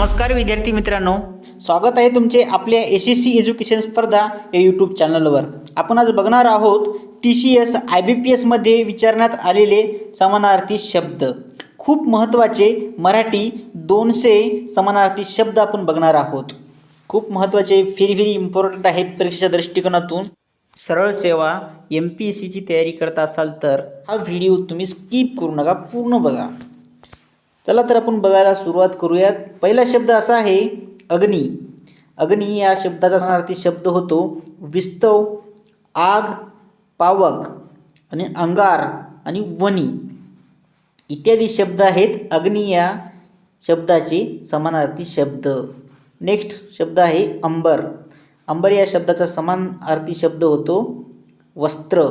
नमस्कार विद्यार्थी मित्रांनो. स्वागत आहे तुमचे आपल्या एस एस सी एज्युकेशन स्पर्धा या यूट्यूब चॅनलवर आपण आज बघणार आहोत T C S I B P एसमध्ये विचारण्यात आलेले समानार्थी शब्द. खूप महत्त्वाचे मराठी दोनशे समानार्थी शब्द आपण बघणार आहोत. खूप महत्त्वाचे व्हेरी व्हेरी इम्पॉर्टंट आहेत परीक्षेच्या दृष्टिकोनातून. सरळ सेवा एम पी एस सीची तयारी करत असाल तर हा व्हिडिओ तुम्ही स्किप करू नका पूर्ण बघा. चला तर आपण बघायला सुरुवात करूयात. पहिला शब्द असा आहे अग्नी. अग्नी या शब्दाचा समानार्थी शब्द होतो. विस्तव आग पावक आणि अंगार आणि वनी इत्यादी शब्द आहेत. अग्नी या शब्दाचे समानार्थी शब्द. नेक्स्ट शब्द आहे अंबर. अंबर या शब्दाचा समानार्थी शब्द होतो. वस्त्र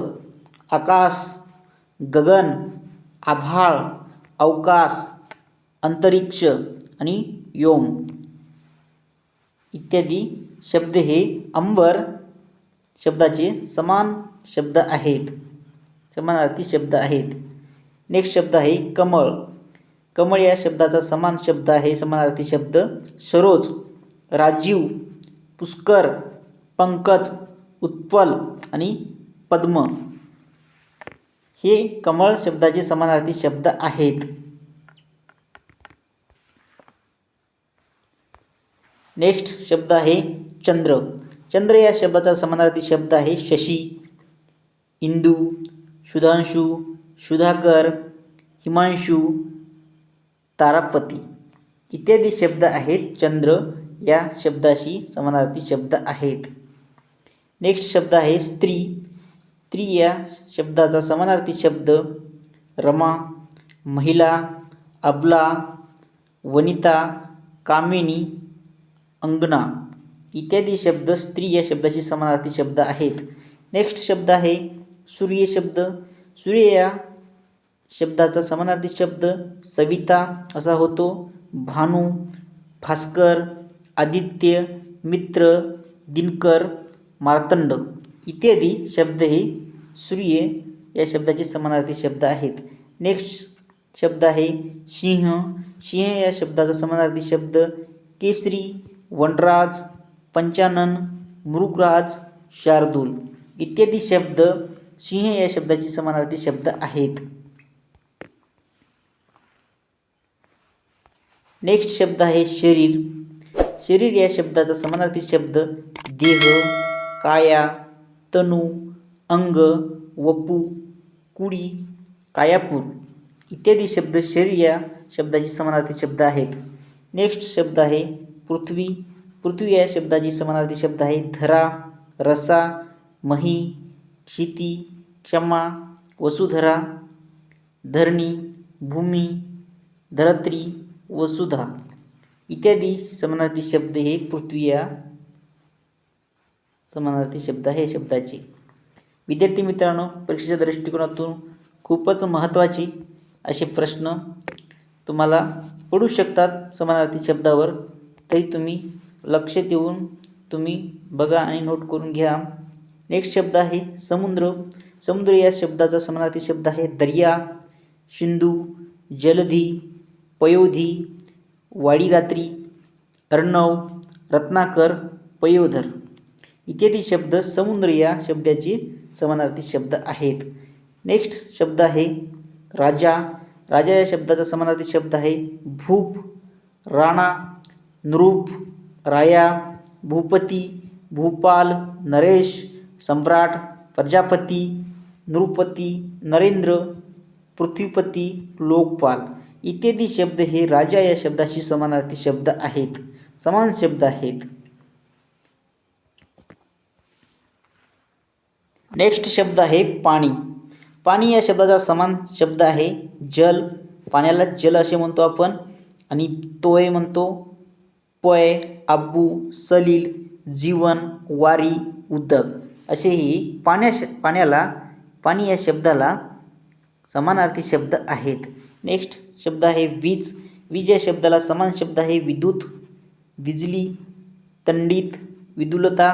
आकाश गगन आभाळ अवकाश अंतरिक्ष आणि योम इत्यादी शब्द हे अंबर शब्दाचे समान शब्द आहेत. समानार्थी शब्द आहेत. नेक्स्ट शब्द आहे कमळ. कमळ या शब्दाचा समान शब्द आहे. समानार्थी शब्द सरोज राजीव पुष्कर पंकज उत्पल आणि पद्म. हे कमळ शब्दाचे समानार्थी शब्द आहेत. नेक्स्ट शब्द आहे चंद्र. चंद्र या शब्दाचा समानार्थी शब्द आहे शशी. इंदू सुधांशू सुधाकर हिमांशू तारापती. इत्यादी शब्द आहेत चंद्र या शब्दाशी समानार्थी शब्द आहेत. नेक्स्ट शब्द आहे स्त्री. स्त्री या शब्दाचा समानार्थी शब्द रमा महिला अबला वनिता कामिनी अंगना इत्यादी शब्द स्त्री या शब्दाशी समानार्थी शब्द आहेत. नेक्स्ट शब्द आहे सूर्य शब्द. सूर्य या शब्दाचा समानार्थी शब्द सविता असा होतो. भानू भास्कर आदित्य मित्र दिनकर मार्तंड. इत्यादी शब्द हे सूर्य या शब्दाचे समानार्थी शब्द आहेत. नेक्स्ट शब्द आहे सिंह. सिंह या शब्दाचा समानार्थी शब्द केसरी. वनराज पंचानन मृगराज शार्दूल इत्यादी शब्द सिंह या शब्दाचे समानार्थी शब्द आहेत. नेक्स्ट शब्द आहे शरीर. शरीर या शब्दाचा समानार्थी शब्द देह काया तनू अंग वपू कुडी कायापूर इत्यादी शब्द शरीर या शब्दाचे समानार्थी शब्द आहेत. नेक्स्ट शब्द आहे पृथ्वी पृथ्वी या शब्दाची समानार्थी शब्द आहे. धरा रसा मही क्षिती क्षमा वसुधरा धरणी भूमी धरत्री वसुधा. इत्यादी समानार्थी शब्द हे पृथ्वी या समानार्थी शब्द आहे शब्दाचे. विद्यार्थी मित्रांनो परीक्षेच्या दृष्टिकोनातून खूपच महत्त्वाचे असे प्रश्न तुम्हाला पडू शकतात समानार्थी शब्दावर. तरी तुम्ही लक्ष देऊन तुम्ही बघा आणि नोट करून घ्या. नेक्स्ट शब्द आहे समुद्र. समुद्र या शब्दाचा समानार्थी शब्द आहे दर्या सिंधू जलधी पयोधी वाडीरात्री अर्णव रत्नाकर पयोधर. इत्यादी शब्द समुद्र या शब्दाचे समानार्थी शब्द आहेत. नेक्स्ट शब्द आहे राजा. राजा या शब्दाचा समानार्थी शब्द आहे भूप राणा नृप राया भूपती भूपाल नरेश सम्राट प्रजापती नृपती नरेंद्र पृथ्वीपती लोकपाल. इत्यादी शब्द हे राजा या शब्दाशी समानार्थी शब्द आहेत. समान शब्द आहेत. नेक्स्ट शब्द आहे पाणी. पाणी या शब्दाचा समान शब्द आहे जल. पाण्याला जल असे म्हणतो आपण आणि तोय म्हणतो. पय आब्बू सलील जीवन वारी उदक असेही पाण्या पाण्याला पाणी या शब्दाला समानार्थी शब्द आहेत. नेक्स्ट शब्द आहे वीज. वीज या शब्दाला समान शब्द आहे विद्युत विजली तंडित विदुलता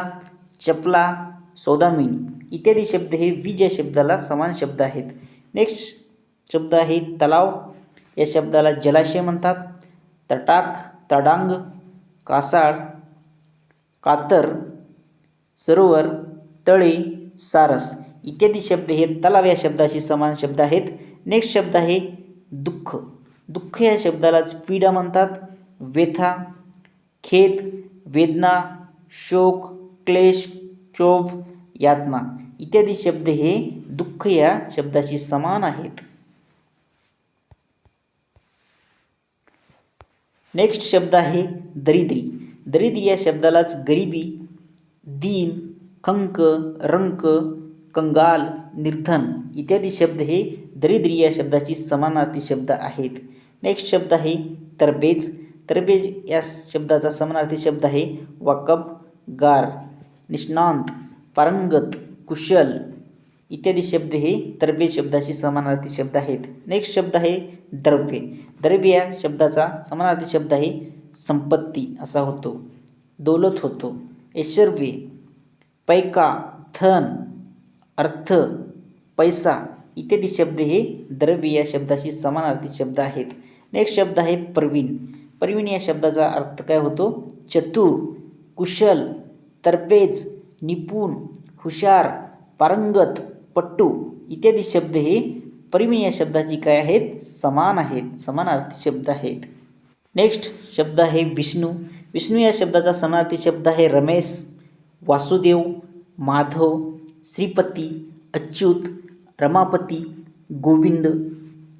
चपला सौदामिनी. इत्यादी शब्द हे वीज या शब्दाला समान शब्द आहेत. नेक्स्ट शब्द आहे तलाव. या शब्दाला जलाशय म्हणतात. तटाक तडांग कासाळ कातर सरोवर तळे सारस. इत्यादी शब्द हे तलाव या शब्दाशी समान शब्द आहेत. नेक्स्ट शब्द आहे दुःख. दुःख या शब्दालाच पीडा म्हणतात. व्यथा खेद वेदना शोक क्लेश क्षोभ यातना. इत्यादी शब्द हे दुःख या शब्दाशी समान आहेत. नेक्स्ट शब्द आहे दरिद्री. दरिद्री या शब्दालाच गरिबी दीन खंक रंक कंगाल निर्धन इत्यादी शब्द हे दरिद्री या शब्दाची समानार्थी शब्द आहेत. नेक्स्ट शब्द आहे तरबेज. तरबेज या शब्दाचा समानार्थी शब्द आहे वाकब गार निष्णांत पारंगत कुशल इत्यादी शब्द हे द्रव्य शब्दाशी समानार्थी शब्द आहेत. नेक्स्ट शब्द आहे द्रव्य. द्रव्य या शब्दाचा समानार्थी शब्द आहे संपत्ती असा होतो. दौलत होतो. ऐश्वर्य पैका धन अर्थ पैसा इत्यादी शब्द हे द्रव्य या शब्दाशी समानार्थी शब्द आहेत. नेक्स्ट शब्द आहे प्रवीण. प्रवीण या शब्दाचा अर्थ काय होतो? चतुर कुशल तरबेज निपुण हुशार पारंगत पट्टू. इत्यादी शब्द हे प्रवीण या शब्दाची काय आहेत? समान आहेत. समानार्थी शब्द आहेत. नेक्स्ट शब्द आहे विष्णू. विष्णू या शब्दाचा समानार्थी शब्द आहे रमेश वासुदेव माधव श्रीपती अच्युत रमापती गोविंद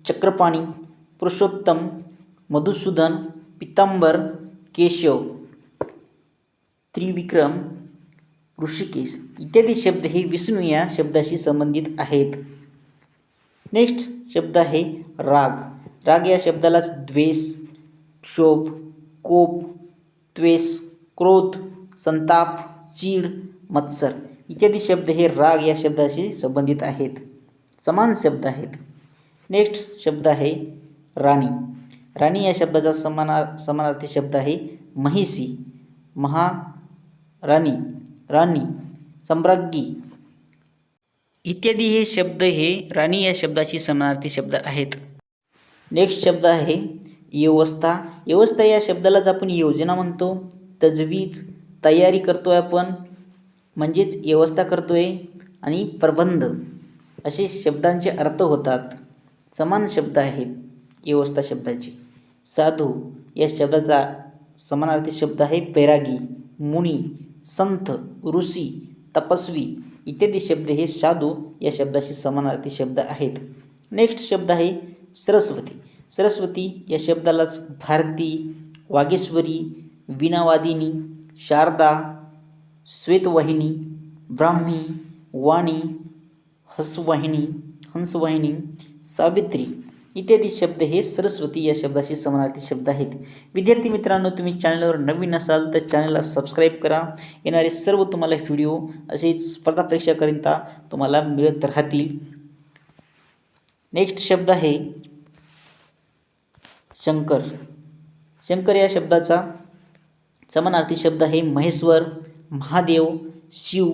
चक्रपाणी पुरुषोत्तम मधुसूदन पितांबर केशव त्रिविक्रम ऋषिकेश. इत्यादी शब्द हे विष्णू या शब्दाशी संबंधित आहेत. नेक्स्ट शब्द आहे राग. राग या शब्दालाच द्वेष क्षोभ कोप द्वेष क्रोध संताप चीड मत्सर इत्यादी शब्द हे राग या शब्दाशी संबंधित आहेत. समान शब्द आहेत. नेक्स्ट शब्द आहे राणी. राणी या शब्दाचा समाना समानार्थी शब्द आहे महिषी. महा राणी. राणी सम्राज्ञी. इत्यादी हे शब्द हे राणी या शब्दाशी समानार्थी शब्द आहेत. नेक्स्ट शब्द आहे व्यवस्था. व्यवस्था या शब्दालाच आपण योजना म्हणतो. तजवीज तयारी करतो आहे आपण. म्हणजेच व्यवस्था करतो आहे आणि प्रबंध. असे शब्दांचे अर्थ होतात. समान शब्द आहेत व्यवस्था शब्दाचे. साधू या शब्दाचा समानार्थी शब्द आहे बैरागी मुनी संत ऋषी तपस्वी इत्यादी शब्द हे साधू या शब्दाशी समानार्थी शब्द आहेत. नेक्स्ट शब्द आहे सरस्वती. सरस्वती या शब्दालाच भारती वागेश्वरी विनावादिनी शारदा श्वेतवाहिनी ब्राह्मी वाणी हसवाहिनी हंसवाहिनी सावित्री इत्यादी शब्द हे सरस्वती या शब्दाशी समानार्थी शब्द आहेत. विद्यार्थी मित्रांनो तुम्ही चॅनलवर नवीन असाल तर चॅनलला सबस्क्राईब करा. येणारे सर्व तुम्हाला व्हिडिओ असेच स्पर्धा परीक्षाकरिता तुम्हाला मिळत राहतील. नेक्स्ट शब्द आहे शंकर. शंकर या शब्दाचा समानार्थी शब्द आहे महेश्वर महादेव शिव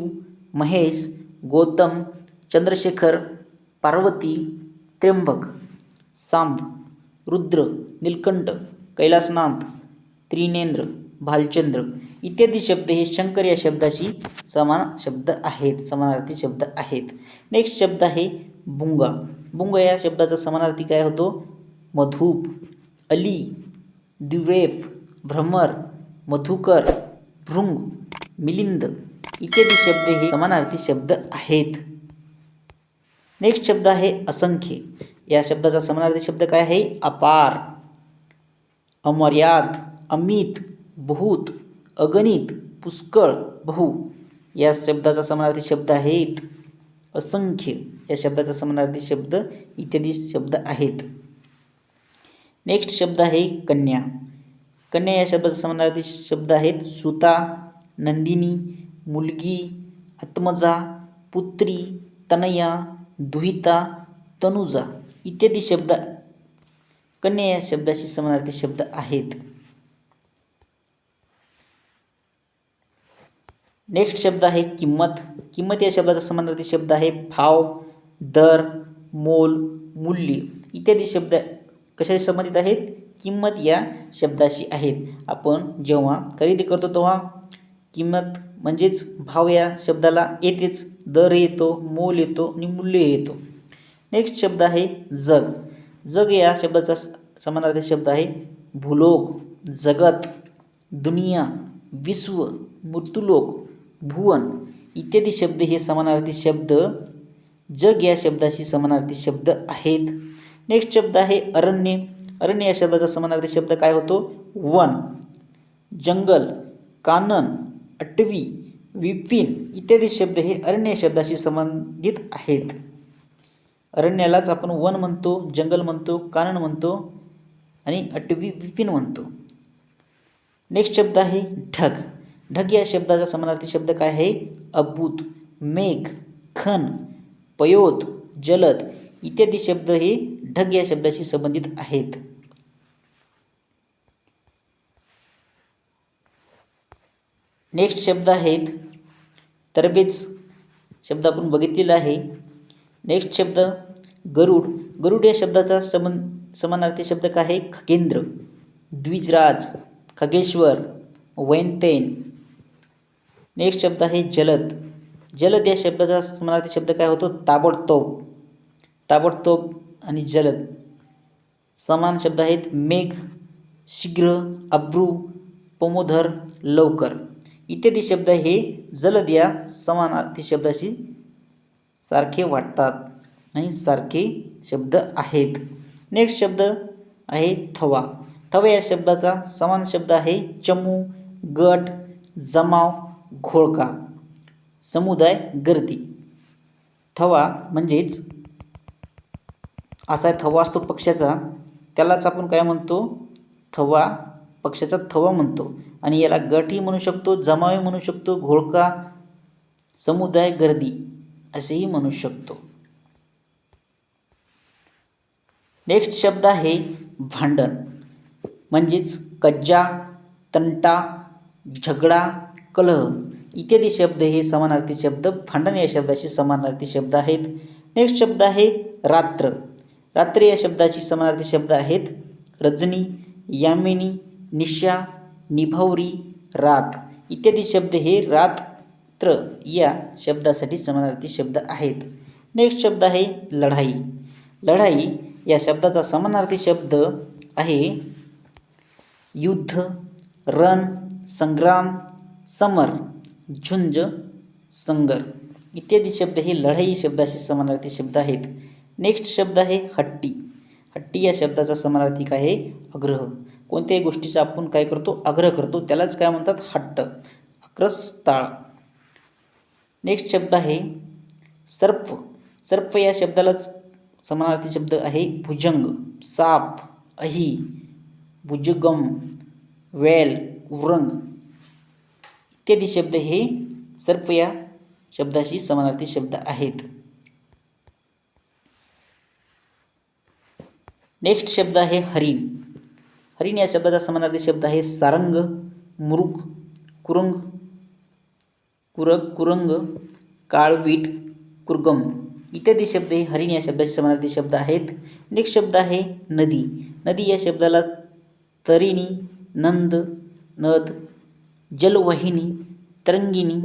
महेश गौतम चंद्रशेखर पार्वती त्र्यंबक. सांब रुद्र नीलकंठ कैलासनाथ त्रिनेंद्र भालचंद्र इत्यादी शब्द हे शंकर या शब्दाशी समान शब्द आहेत समानार्थी शब्द आहेत. नेक्स्ट शब्द आहे बुंगा. बुंगा या शब्दाचा समानार्थी काय होतो? मधूप अली द्युरेफ भ्रमर मधुकर भृंग मिलिंद इत्यादी शब्द हे समानार्थी शब्द आहेत. नेक्स्ट शब्द आहे असंख्य. या शब्दाचा समानार्थी शब्द काय आहे? अपार अमर्याद अमित बहुत अगणित पुष्कळ बहु. या शब्दाचा समानार्थी शब्द आहेत. असंख्य या शब्दाचा समानार्थी शब्द इत्यादी शब्द आहेत. नेक्स्ट शब्द आहे कन्या. कन्या या शब्दाचा समानार्थी शब्द आहेत. सुता नंदिनी मुलगी आत्मजा पुत्री तनया दुहिता तनुजा. इत्यादी शब्द कन्या या शब्दाशी समानार्थी शब्द आहेत. नेक्स्ट शब्द आहे किंमत. किंमत या शब्दाचा समानार्थी शब्द आहे भाव दर मोल मूल्य. इत्यादी शब्द कशाशी संबंधित आहेत? किंमत या शब्दाशी आहेत. आपण जेव्हा खरेदी करतो तेव्हा किंमत म्हणजेच भाव या शब्दाला येतेच. दर येतो मोल येतो आणि मूल्य येतो. नेक्स्ट शब्द आहे जग. जग या शब्दाचा स- समानार्थी शब्द आहे. भूलोक जगत दुनिया विश्व मृत्यूलोक भुवन. इत्यादी शब्द हे समानार्थी शब्द. जग या शब्दाशी समानार्थी शब्द आहेत. नेक्स्ट शब्द आहे अरण्य. अरण्य या शब्दाचा समानार्थी शब्द काय होतो? वन. जंगल कानन अटवी विपिन. इत्यादी शब्द हे अरण्य शब्दाशी संबंधित आहेत. अरण्यालाच आपण वन म्हणतो जंगल म्हणतो कानन म्हणतो आणि अटवी विपिन म्हणतो. नेक्स्ट शब्द आहे ढग. ढग या शब्दाचा समानार्थी शब्द काय आहे? अभूत मेघ खन पयोत जलद इत्यादी शब्द हे ढग या शब्दाशी संबंधित आहेत. नेक्स्ट शब्द आहेत तरबेज. शब्द आपण बघितलेला आहे. नेक्स्ट शब्द गरुड. गरुड या शब्दाचा समन समानार्थी शब्द काय आहे? खगेंद्र. द्विजराज खगेश्वर वैनतेन नेक्स्ट शब्द आहे जलद. जलद या शब्दाचा समानार्थी शब्द काय होतो? ताबडतोब. ताबडतोब आणि जलद. समान शब्द आहेत मेघ शीघ्र अब्रू पमोधर लवकर. इत्यादी शब्द हे जलद या समानार्थी शब्दाशी सारखे वाटतात. आणि सारखे शब्द आहेत. नेक्स्ट शब्द आहे थवा. थवा या शब्दाचा समान शब्द आहे चमू गट जमाव घोळका. समुदाय गर्दी. थवा म्हणजेच असा थवा असतो पक्षाचा. त्यालाच आपण काय म्हणतो? थवा. पक्षाचा थवा म्हणतो. आणि याला गटही म्हणू शकतो जमावही म्हणू शकतो घोळका समुदाय गर्दी. असेही म्हणू शकतो. नेक्स्ट शब्द आहे भांडण. म्हणजेच कज्जा तंटा झगडा कलह. इत्यादी शब्द हे समानार्थी शब्द. भांडण या शब्दाशी समानार्थी शब्द आहेत. नेक्स्ट शब्द आहे रात्र. रात्र या शब्दाची समानार्थी शब्द आहेत. रजनी यामिनी निशा निभावरी रात. इत्यादी शब्द हे त्र या शब्दासाठी समानार्थी शब्द आहेत. नेक्स्ट शब्द आहे लढाई. लढाई या शब्दाचा समानार्थी शब्द आहे युद्ध रण संग्राम समर झुंज संगर. इत्यादी शब्द हे लढाई शब्दाशी समानार्थी शब्द आहेत. नेक्स्ट शब्द आहे हट्टी. हट्टी या शब्दाचा समानार्थी काय आहे? आग्रह. कोणत्याही गोष्टीचा आपण काय करतो? आग्रह करतो. त्यालाच काय म्हणतात? हट्ट. आक्रस्ताळ नेक्स्ट शब्द आहे सर्प. सर्प या शब्दालाच समानार्थी शब्द आहे भुजंग साप अही भुजगम वेल उरंग. इत्यादी शब्द हे सर्प या शब्दाशी समानार्थी शब्द आहेत. नेक्स्ट शब्द आहे हरिण. हरिण या शब्दाचा समानार्थी शब्द आहे सारंग मुरुग कुरुंग. कुरग कुरंग काळवीट कुरगम इत्यादी शब्द हे हरिण या शब्दाचे समानार्थी शब्द आहेत. नेक्स्ट शब्द आहे नदी. नदी या शब्दाला तरिणी नंद नद जलवाहिनी तरंगिणी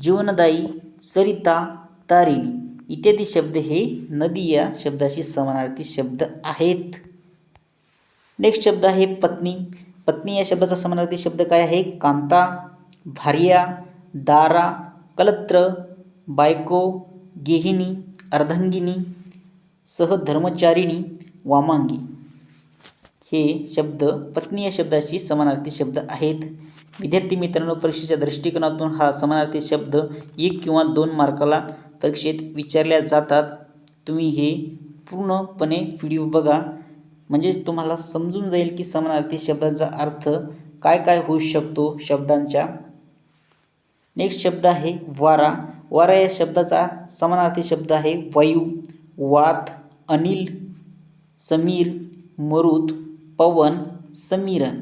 जीवनदायी सरिता तारिणी इत्यादी शब्द हे नदी या शब्दाशी समानार्थी शब्द आहेत. नेक्स्ट शब्द आहे पत्नी. पत्नी या शब्दाचा समानार्थी शब्द काय आहे? कांता भार्या दारा कलत्र बायको गेहिनी अर्धांगिनी सहधर्मचारिणी वामांगी. हे शब्द पत्नी या शब्दाशी समानार्थी शब्द आहेत. विद्यार्थी मित्रांनो परीक्षेच्या दृष्टिकोनातून हा समानार्थी शब्द एक किंवा दोन मार्काला परीक्षेत विचारल्या जातात. तुम्ही हे पूर्णपणे व्हिडिओ बघा. म्हणजे तुम्हाला समजून जाईल की समानार्थी शब्दाचा अर्थ काय काय होऊ शकतो शब्दांच्या. नेक्स्ट शब्द आहे वारा. वारा या शब्दाचा समानार्थी शब्द आहे वायू वात अनिल समीर मरुत पवन समीरन.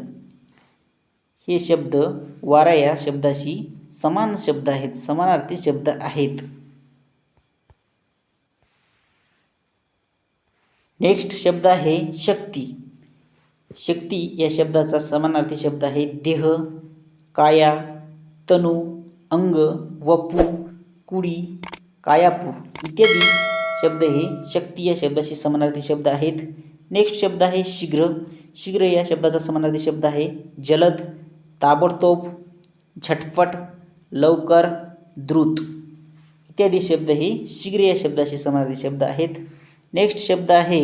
हे शब्द वारा या शब्दाशी समान शब्द आहेत समानार्थी शब्द आहेत. नेक्स्ट शब्द आहे शक्ती. शक्ती या शब्दाचा समानार्थी शब्द आहे देह काया तनू अंग वपू कुडी कायापू इत्यादी शब्द हे शक्ती या शब्दाशी समानार्थी शब्द आहेत. नेक्स्ट शब्द आहे शीघ्र. शीघ्र या शब्दाचा समानार्थी शब्द आहे जलद ताबडतोब झटपट लवकर द्रुत इत्यादी शब्द हे शीघ्र या शब्दाशी समानार्थी शब्द आहेत. नेक्स्ट शब्द आहे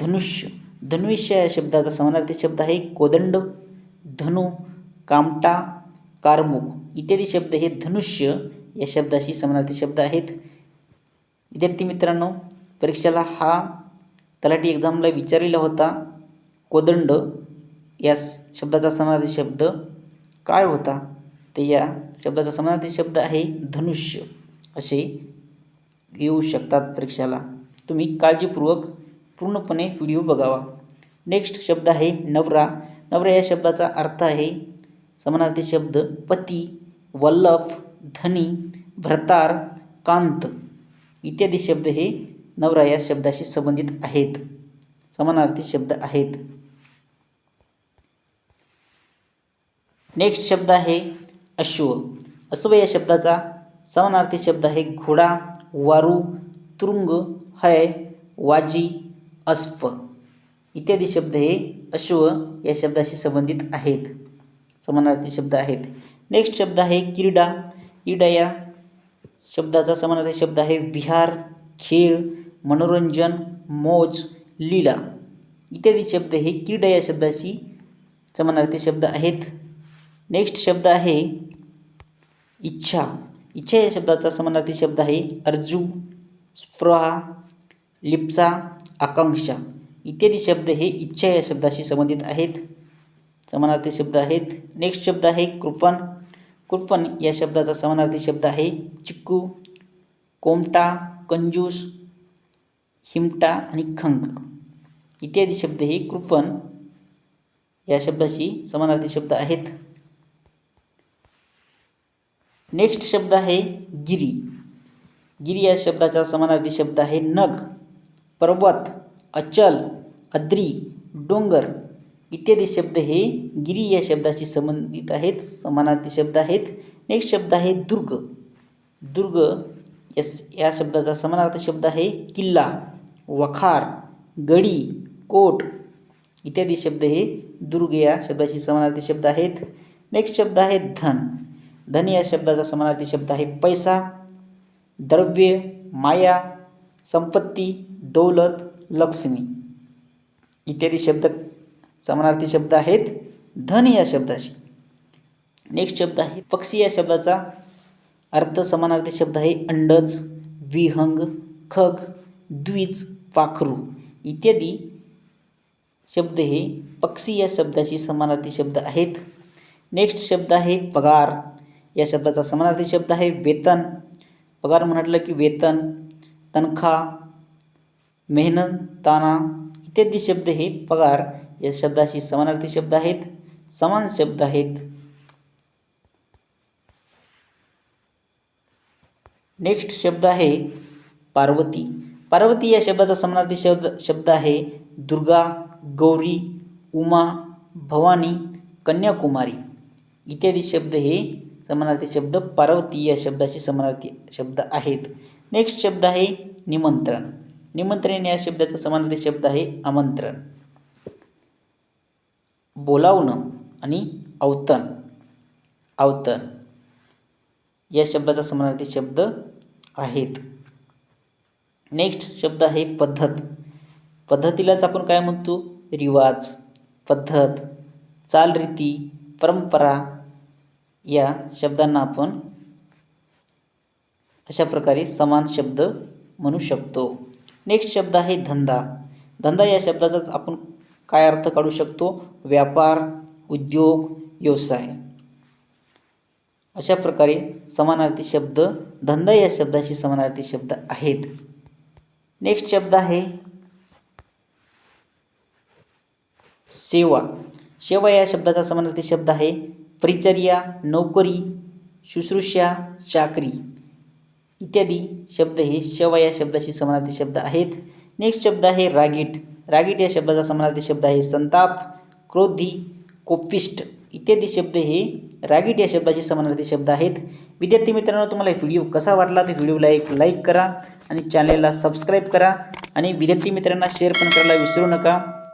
धनुष्य. धनुष्य या शब्दाचा समानार्थी शब्द आहे कोदंड धनु कामटा कारमुख इत्यादी शब्द हे धनुष्य या शब्दाशी समानार्थी शब्द आहेत. विद्यार्थी मित्रांनो परीक्षेला हा तलाठी एक्झामला विचारलेला होता. कोदंड या शब्दाचा समानार्थी शब्द काय होता? तर या शब्दाचा समानार्थी शब्द आहे धनुष्य. असे येऊ शकतात परीक्षेला. तुम्ही काळजीपूर्वक पूर्णपणे व्हिडिओ बघावा. नेक्स्ट शब्द आहे नवरा. नवरा या शब्दाचा अर्थ आहे समानार्थी शब्द पती वल्लभ धनी भ्रतार कांत इत्यादी शब्द हे नवरा या शब्दाशी संबंधित आहेत. समानार्थी शब्द आहेत. नेक्स्ट शब्द आहे अश्व. अश्व या शब्दाचा समानार्थी शब्द आहे घोडा वारू तुरुंग हय वाजी अस्प इत्यादी शब्द हे अश्व या शब्दाशी संबंधित आहेत. समानार्थी शब्द आहेत. नेक्स्ट शब्द आहे क्रीडा. क्रीडा या शब्दाचा समानार्थी शब्द आहे विहार खेळ मनोरंजन मोज लीला. इत्यादी शब्द हे क्रीडा या शब्दाशी समानार्थी शब्द आहेत. नेक्स्ट शब्द आहे इच्छा. इच्छा या शब्दाचा समानार्थी शब्द आहे अर्जू स्पृहा लिप्सा आकांक्षा. इत्यादी शब्द हे इच्छा या शब्दाशी संबंधित आहेत. समानार्थी शब्द आहेत. नेक्स्ट शब्द आहे कृपण. कृपण या शब्दाचा समानार्थी शब्द आहे चिक्कू कोमटा कंजूस हिमटा आणि खंक इत्यादी शब्द हे कृपण या शब्दाशी समानार्थी शब्द आहेत. नेक्स्ट शब्द आहे गिरी. गिरी या शब्दाचा समानार्थी शब्द आहे नग पर्वत अचल अद्री डोंगर. इत्यादी शब्द हे गिरी या शब्दाशी संबंधित आहेत समानार्थी शब्द आहेत. नेक्स्ट शब्द आहे दुर्ग. दुर्ग यस या शब्दाचा समानार्थी शब्द आहे किल्ला वखार गडी कोट. इत्यादी शब्द हे दुर्ग या शब्दाशी समानार्थी शब्द आहेत. नेक्स्ट शब्द आहे धन. धन या शब्दाचा समानार्थी शब्द आहे पैसा द्रव्य माया संपत्ती दौलत लक्ष्मी. इत्यादी शब्द समानार्थी शब्द आहेत. धन या शब्दाशी. नेक्स्ट शब्द आहे. पक्षी या शब्दाचा अर्थ समानार्थी शब्द आहे. अंडज विहंग खग द्विज पाखरू इत्यादी शब्द हे पक्षी या शब्दाशी समानार्थी शब्द आहेत. नेक्स्ट शब्द आहे पगार. या शब्दाचा समानार्थी शब्द आहे वेतन. पगार म्हटलं की वेतन तनखा मेहनत ताना इत्यादी शब्द हे पगार. या शब्दाशी समानार्थी शब्द आहेत. समान शब्द आहेत. नेक्स्ट शब्द आहे पार्वती. पार्वती या शब्दाचा समानार्थी शब्द शब्द आहे दुर्गा गौरी उमा भवानी कन्याकुमारी. इत्यादी शब्द हे समानार्थी शब्द पार्वती या शब्दाशी समानार्थी शब्द आहेत. नेक्स्ट शब्द आहे निमंत्रण. निमंत्रण या शब्दाचा समानार्थी शब्द आहे आमंत्रण. बोलावणं आणि अवतन अवतन या शब्दाचा समानार्थी शब्द आहेत. नेक्स्ट शब्द आहे पद्धत. पद्धतीलाच आपण काय म्हणतो? रिवाज पद्धत चालरीती परंपरा या शब्दांना आपण अशा प्रकारे समान शब्द म्हणू शकतो. नेक्स्ट शब्द आहे धंदा. धंदा या शब्दाचाच आपण काय अर्थ काढू शकतो? व्यापार उद्योग व्यवसाय. अशा प्रकारे समानार्थी शब्द धंदा या शब्दाशी समानार्थी शब्द आहेत. नेक्स्ट शब्द आहे सेवा. सेवा या शब्दाचा समानार्थी शब्द आहे परिचर्या नोकरी शुश्रूषा चाकरी. इत्यादी शब्द हे सेवा या शब्दाशी समानार्थी शब्द आहेत. नेक्स्ट शब्द आहे रागीट. रागीट या शब्दाचा समानार्थी शब्द आहे संताप क्रोधी कोपिष्ट. इत्यादी शब्द हे रागीट या शब्दाचे समानार्थी शब्द आहेत. विद्यार्थी मित्रांनो तुम्हाला व्हिडिओ कसा वाटला तर व्हिडिओला एक लाईक करा आणि चॅनलला सबस्क्राईब करा. आणि विद्यार्थी मित्रांना शेअर पण करायला विसरू नका.